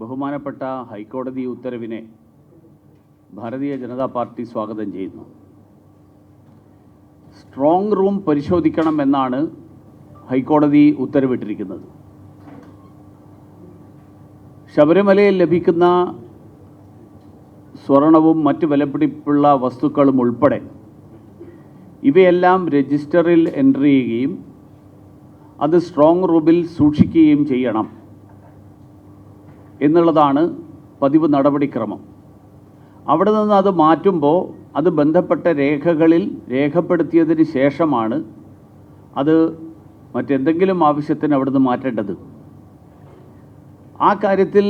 ബഹുമാനപ്പെട്ട ഹൈക്കോടതി ഉത്തരവിനെ ഭാരതീയ ജനതാ പാർട്ടി സ്വാഗതം ചെയ്യുന്നു. സ്ട്രോങ് റൂം പരിശോധിക്കണം എന്നാണ് ഹൈക്കോടതി ഉത്തരവിട്ടിരിക്കുന്നത്. ശബരിമലയിൽ ലഭിക്കുന്ന സ്വർണവും മറ്റ് വിലപിടിപ്പുള്ള വസ്തുക്കളും ഉൾപ്പെടെ ഇവയെല്ലാം രജിസ്റ്ററിൽ എൻട്രി ചെയ്യുകയും അത് സ്ട്രോങ് റൂമിൽ സൂക്ഷിക്കുകയും ചെയ്യണം. എന്നുള്ളതാണ് പതിവ് നടപടിക്രമം. അവിടെ നിന്ന് അത് മാറ്റുമ്പോൾ അത് ബന്ധപ്പെട്ട രേഖകളിൽ രേഖപ്പെടുത്തിയതിന് ശേഷമാണ് അത് മറ്റെന്തെങ്കിലും ആവശ്യത്തിന് അവിടുന്ന് മാറ്റേണ്ടത്. ആ കാര്യത്തിൽ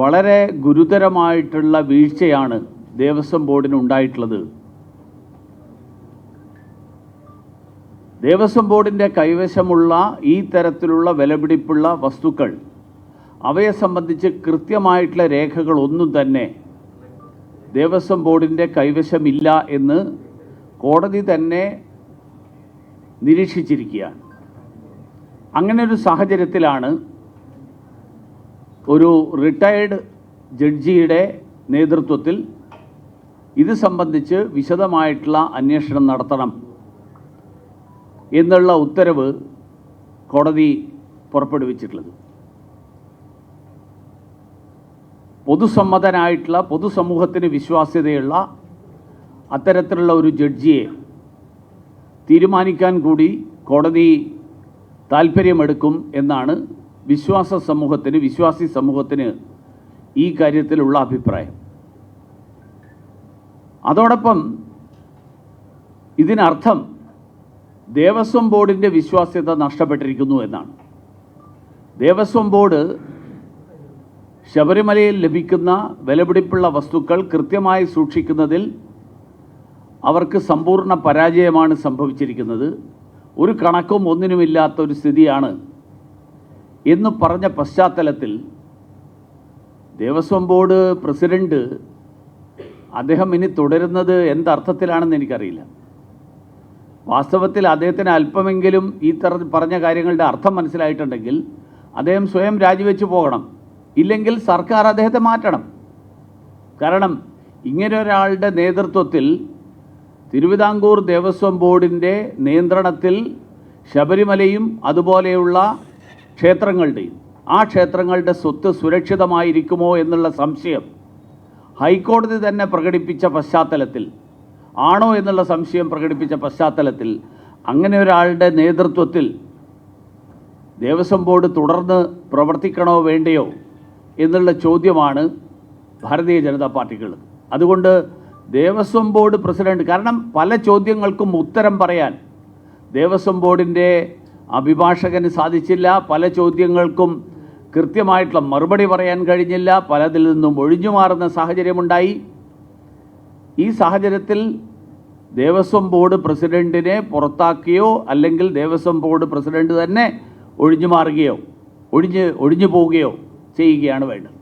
വളരെ ഗുരുതരമായിട്ടുള്ള വീഴ്ചയാണ് ദേവസ്വം ബോർഡിന് ഉണ്ടായിട്ടുള്ളത്. ദേവസ്വം ബോർഡിന്റെ കൈവശമുള്ള ഈ തരത്തിലുള്ള വിലപിടിപ്പുള്ള വസ്തുക്കൾ അവയെ സംബന്ധിച്ച് കൃത്യമായിട്ടുള്ള രേഖകളൊന്നും തന്നെ ദേവസ്വം ബോർഡിന്റെ കൈവശമില്ല എന്ന് കോടതി തന്നെ നിരീക്ഷിച്ചിരിക്കുകയാണ്. അങ്ങനെ ഒരു സാഹചര്യത്തിലാണ് ഒരു റിട്ടയേർഡ് ജഡ്ജിയുടെ നേതൃത്വത്തിൽ ഇത് സംബന്ധിച്ച് വിശദമായിട്ടുള്ള അന്വേഷണം നടത്തണം എന്നുള്ള ഉത്തരവ് കോടതി പുറപ്പെടുവിച്ചിട്ടുള്ളത്. പൊതുസമ്മതനായിട്ടുള്ള പൊതുസമൂഹത്തിന് വിശ്വാസ്യതയുള്ള അത്തരത്തിലുള്ള ഒരു ജഡ്ജിയെ തീരുമാനിക്കാൻ കൂടി കോടതി താല്പര്യമെടുക്കും എന്നാണ് വിശ്വാസ സമൂഹത്തിന് വിശ്വാസി സമൂഹത്തിന് ഈ കാര്യത്തിലുള്ള അഭിപ്രായം. അതോടൊപ്പം ഇതിനർത്ഥം ദേവസ്വം ബോർഡിന്റെ വിശ്വാസ്യത നഷ്ടപ്പെട്ടിരിക്കുന്നു എന്നാണ്. ദേവസ്വം ബോർഡ് ശബരിമലയിൽ ലഭിക്കുന്ന വിലപിടിപ്പുള്ള വസ്തുക്കൾ കൃത്യമായി സൂക്ഷിക്കുന്നതിൽ അവർക്ക് സമ്പൂർണ പരാജയമാണ് സംഭവിച്ചിരിക്കുന്നത്. ഒരു കണക്കും ഒന്നിനുമില്ലാത്ത ഒരു സ്ഥിതിയാണ്. എന്ന് പറഞ്ഞ പശ്ചാത്തലത്തിൽ ദേവസ്വം ബോർഡ് പ്രസിഡന്റ് അദ്ദേഹം ഇനി തുടരുന്നത് എന്തർത്ഥത്തിലാണെന്ന് എനിക്കറിയില്ല. വാസ്തവത്തിൽ അദ്ദേഹത്തിന് അല്പമെങ്കിലും ഈ തര പറഞ്ഞ കാര്യങ്ങളുടെ അർത്ഥം മനസ്സിലായിട്ടുണ്ടെങ്കിൽ അദ്ദേഹം സ്വയം രാജിവെച്ച് പോകണം. ഇല്ലെങ്കിൽ സർക്കാർ അദ്ദേഹത്തെ മാറ്റണം. കാരണം ഇങ്ങനെ ഒരാളുടെ നേതൃത്വത്തിൽ തിരുവിതാംകൂർ ദേവസ്വം ബോർഡിന്റെ നിയന്ത്രണത്തിൽ ശബരിമലയും അതുപോലെയുള്ള ക്ഷേത്രങ്ങളുടെയും ആ ക്ഷേത്രങ്ങളുടെ സ്വത്ത് സുരക്ഷിതമായിരിക്കുമോ എന്നുള്ള സംശയം ഹൈക്കോടതി തന്നെ പ്രകടിപ്പിച്ച പശ്ചാത്തലത്തിൽ ആണോ എന്നുള്ള സംശയം പ്രകടിപ്പിച്ച പശ്ചാത്തലത്തിൽ അങ്ങനെ ഒരാളുടെ നേതൃത്വത്തിൽ ദേവസ്വം ബോർഡ് തുടർന്ന് പ്രവർത്തിക്കണോ വേണ്ടയോ എന്നുള്ള ചോദ്യമാണ് ഭാരതീയ ജനതാ പാർട്ടികൾ അതുകൊണ്ട് ദേവസ്വം ബോർഡ് പ്രസിഡന്റ് കാരണം പല ചോദ്യങ്ങൾക്കും ഉത്തരം പറയാൻ ദേവസ്വം ബോർഡിന്റെ അഭിഭാഷകന് സാധിച്ചില്ല. പല ചോദ്യങ്ങൾക്കും കൃത്യമായിട്ടുള്ള മറുപടി പറയാൻ കഴിഞ്ഞില്ല. പലതിൽ നിന്നും ഒഴിഞ്ഞു മാറുന്ന സാഹചര്യമുണ്ടായി. ഈ സാഹചര്യത്തിൽ ദേവസ്വം ബോർഡ് പ്രസിഡന്റിനെ പുറത്താക്കിയോ അല്ലെങ്കിൽ ദേവസ്വം ബോർഡ് പ്രസിഡന്റ് തന്നെ ഒഴിഞ്ഞു മാറുകയോ ഒഴിഞ്ഞ് ഒഴിഞ്ഞു പോവുകയോ ചെയ്യുകയാണ് വേണ്ടത്.